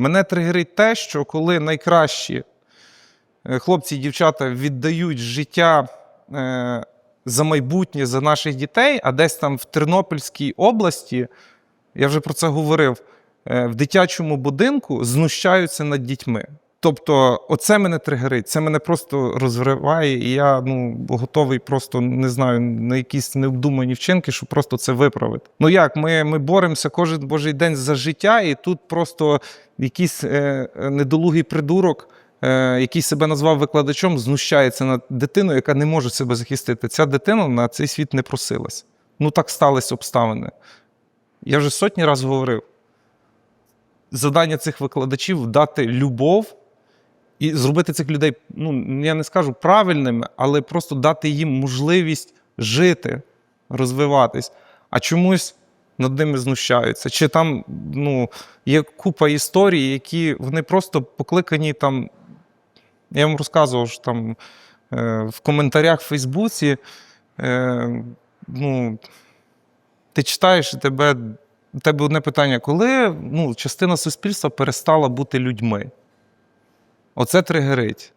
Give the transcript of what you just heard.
Мене тригерить те, що коли найкращі е, хлопці і дівчата віддають життя е, за майбутнє, за наших дітей, а десь там в Тернопільській області, я вже про це говорив, е, в дитячому будинку знущаються над дітьми. Тобто, оце мене тригерить, це мене просто розриває, і я ну, готовий просто не знаю на якісь необдумані вчинки, щоб просто це виправити. Ну як, ми, ми боремося кожен божий день за життя, і тут просто якийсь е, недолугий придурок, е, який себе назвав викладачом, знущається над дитиною, яка не може себе захистити. Ця дитина на цей світ не просилась. Ну так стались обставини. Я вже сотні разів говорив. Завдання цих викладачів дати любов і зробити цих людей, ну я не скажу правильними, але просто дати їм можливість жити, розвиватись. А чомусь над ними знущаються. Чи там ну, є купа історій, які вони просто покликані там. Я вам розказував, що там е, в коментарях в Фейсбуці. Е, ну, ти читаєш і тебе, у тебе одне питання: коли ну, частина суспільства перестала бути людьми? Оце тригерить.